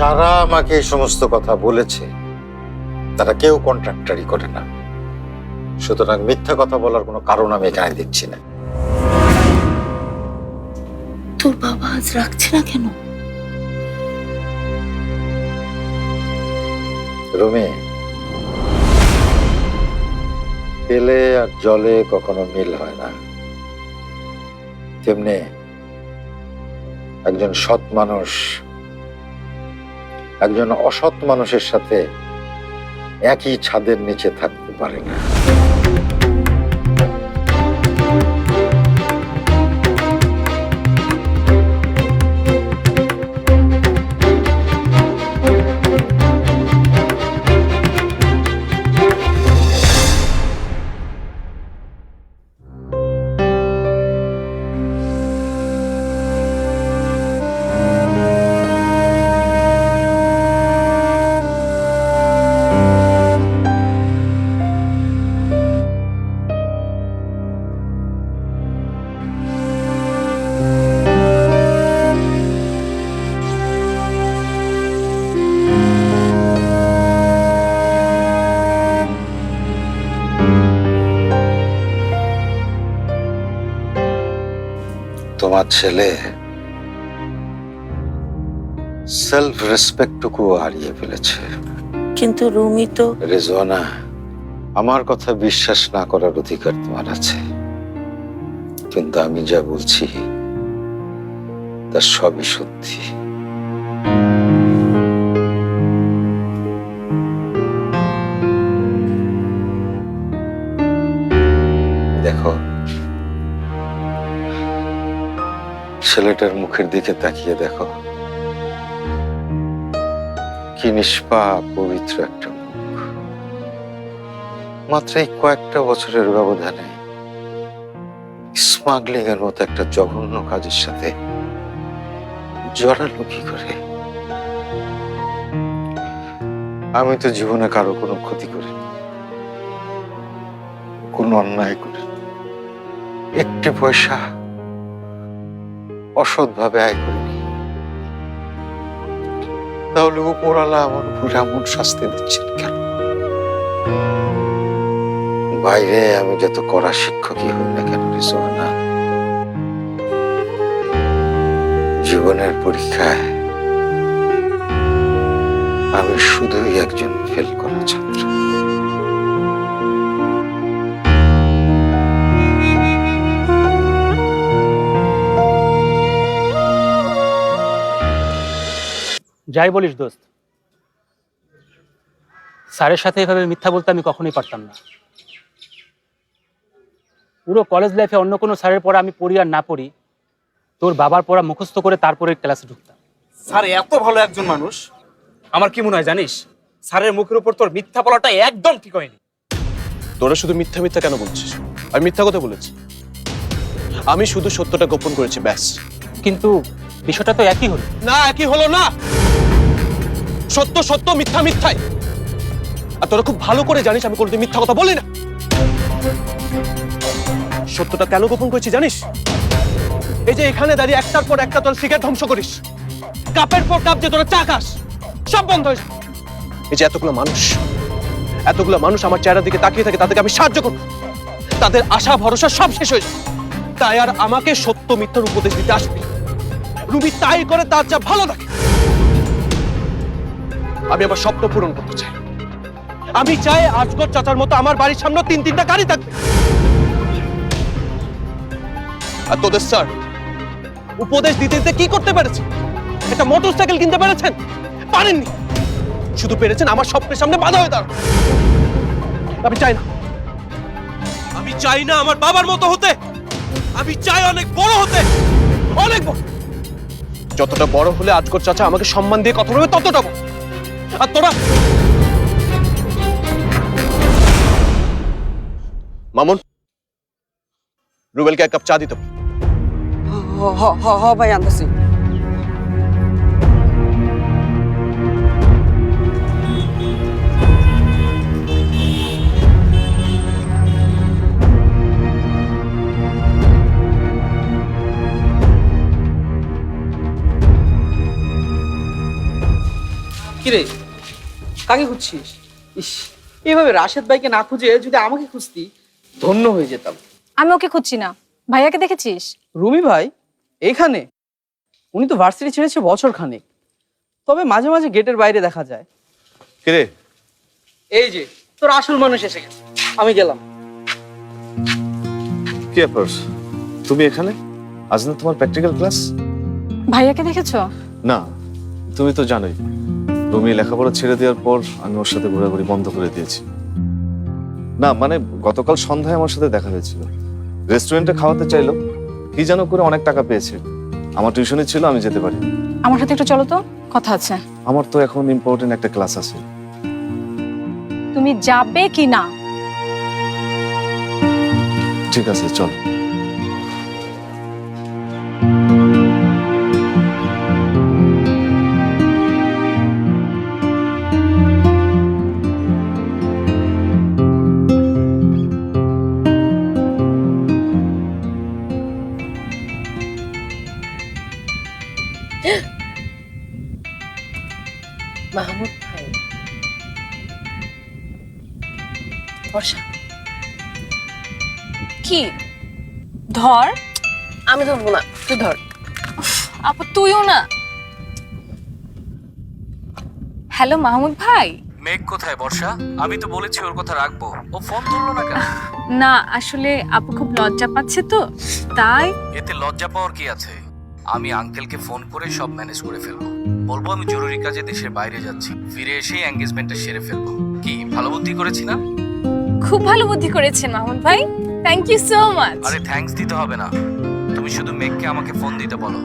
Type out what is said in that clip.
যারা আমাকে এই সমস্ত কথা বলেছে তারা কেউ কন্ট্রাক্টারি করে না। সুতরাং মিথ্যা কথা বলার কোনো কারণ আমি এখানে দিচ্ছি না। তোর বাবা আজ রাখছে না কেন? রুমি তেলে আর জলে কখনো মিল হয় না। তেমনি একজন সৎ মানুষ একজন অসৎ মানুষের সাথে একই ছাদের নিচে থাকতে পারে না। তোমার ছেলে সেলফ রেসপেক্টটুকু হারিয়ে ফেলেছে। কিন্তু রুমি তো রেজওয়ানা আমার কথা বিশ্বাস না করার অধিকার তোমার আছে। কিন্তু আমি যা বলছি তা সবই সত্যি। ছেলেটার মুখের দিকে তাকিয়ে দেখো। কি নিষ্পাপ, পবিত্র একটা মুখ। মাত্র এই কয়েকটা বছরের ব্যবধানে স্মাগলিং এর মতো একটা জঘন্য কাজের সাথে জড়ালো কি করে? আমি তো জীবনে কারও কোনো ক্ষতি করিনি, কোনো অন্যায় করিনি। একটি পয়সা অসৎভাবে আয় করিনি তাহলে উপরালা আমার উপর এমন শাস্তি দিচ্ছেন কেন? বাইরে আমি যত করা শিক্ষকই হই না কেন রিজওয়ানা জীবনের পরীক্ষায় আমি শুধুই একজন ফেল করা যাই বলিস দোস্ত। স্যারের সাথে এভাবে মিথ্যা বলতে আমি কখনোই পারতাম না। পুরো কলেজ লাইফে অন্য কোনো স্যারের পড়া আমি পড়ি আর না পড়ি তোর বাবার পড়া মুখস্থ করে তারপরে ক্লাসে ঢুকতাম। স্যার এত ভালো একজন মানুষ। আমার কি মনে হয় জানিস স্যারের মুখের উপর তোর মিথ্যা বলাটা একদম ঠিক হয়নি। তোরা শুধু মিথ্যা মিথ্যা কেন বলছিস? আমি মিথ্যা কথা বলেছি। আমি শুধু সত্যটা গোপন করেছি ব্যাস। কিন্তু বিষয়টা তো একই হলো। না একই হলো না। সত্য সত্য, মিথ্যা মিথ্যায় আর তোরা খুব ভালো করে জানিস আমি কোনোদিন মিথ্যা কথা বলি না। সত্যটা কেন গোপন করেছি জানিস? এই যে এখানে দাঁড়িয়ে একটার পর একটা তোর সিগারেট ধ্বংস করিস। কাপের পর কাপ যে তোরা চা খাস। সব বন্ধ হয়ে যায়। এই যে এতগুলো মানুষ এতগুলো মানুষ আমার চেহারার দিকে তাকিয়ে থাকে, তাদেরকে আমি সাহায্য করব। তাদের আশা, ভরসা সব শেষ হয়ে যায় তাই আর আমাকে সত্য, মিথ্যার উপদেশ দিতে আসবে। রুবি তাই করে তার যা ভালো লাগে আমি আমার স্বপ্ন পূরণ করতে চাই। আমি চাই আজগর চাচার মতো আমার বাড়ির সামনে তিন তিনটা গাড়ি থাকবে। আর তোদের স্যার উপদেশ দিতে দিতে কি করতে পেরেছে? একটা মোটর সাইকেল কিনতে পেরেছেন? পারেননি। শুধু পেরেছেন আমার স্বপ্নের সামনে বাধা হয়ে দাঁড়ানো। আমি চাই না। আমি চাই না আমার বাবার মতো হতে। আমি চাই অনেক বড় হতে। অনেক বড়। যতটা বড় হলে আজকর চাচা আমাকে সম্মান দিয়ে কথা বলবে, ততটা বড়। আর তোরা মামুন রুবেলকে এক কাপ চা দিতে বল। হ হ- হ হ ভাই আনতেছি কিরে? কাকে খুঁজছিস? ইস এইভাবে রাশেদ ভাইকে না খুঁজে যদি আমাকে খুঁজতি ধন্য হয়ে যেতাম। আমি ওকে খুঁজছি না। ভাইয়াকে দেখেছিস? রুমি ভাই এখানে? উনি তো ভার্সিটি ছেড়েছে বছর খানেক। তবে মাঝে মাঝে গেটের বাইরে দেখা যায়। কিরে? এই যে তোর আসল মানুষ এসে গেছে। আমি গেলাম। কি ব্যাপার? তুমি এখানে? আজ না তোমার প্র্যাকটিক্যাল ক্লাস ভাইয়াকে দেখেছ? না তুমি তো জানোই। রুমি লেখাপড়া ছেড়ে দেওয়ার পর আমি ওর সাথে ঘোরাঘুরি বন্ধ করে দিয়েছি। না মানে গতকাল সন্ধ্যায় আমার সাথে দেখা হয়েছিল। রেস্টুরেন্টে খাওয়াতে চাইলো কি যেন করে অনেক টাকা পেয়েছে। আমার টিউশনে ছিল আমি যেতে পারি। আমার সাথে একটু চলো তো কথা আছে। আমার তো এখন ইম্পর্টেন্ট একটা ক্লাস আছে। তুমি যাবে কি না ঠিক আছে চল। বর্ষা। কি? ধর। আমি ধরবো না তুই ধর। আপু তুইও না। হ্যালো মাহমুদ ভাই। মেঘ কোথায় বর্ষা? আমি তো বলেছি ওর কথা রাখব। ও ফোন ধরলো না কেন? না আসলে আপু খুব লজ্জা পাচ্ছে তো তাই। এতে লজ্জা পাওয়ার কি আছে? আমি আঙ্কেলকে ফোন করে সব ম্যানেজ করে ফেলব। বলব আমি জরুরি কাজে দেশের বাইরে যাচ্ছি ফিরে এসেই এঙ্গেজমেন্টটা সেরে ফেলব। কি ভালো বুদ্ধি করেছি না? খুব ভালো বুদ্ধি করেছেন মামুন ভাই। থ্যাংক ইউ সো মাচ আরে থ্যাঙ্কস দিতে হবে না। তুমি শুধু মেঘকে আমাকে ফোন দিতে বলো।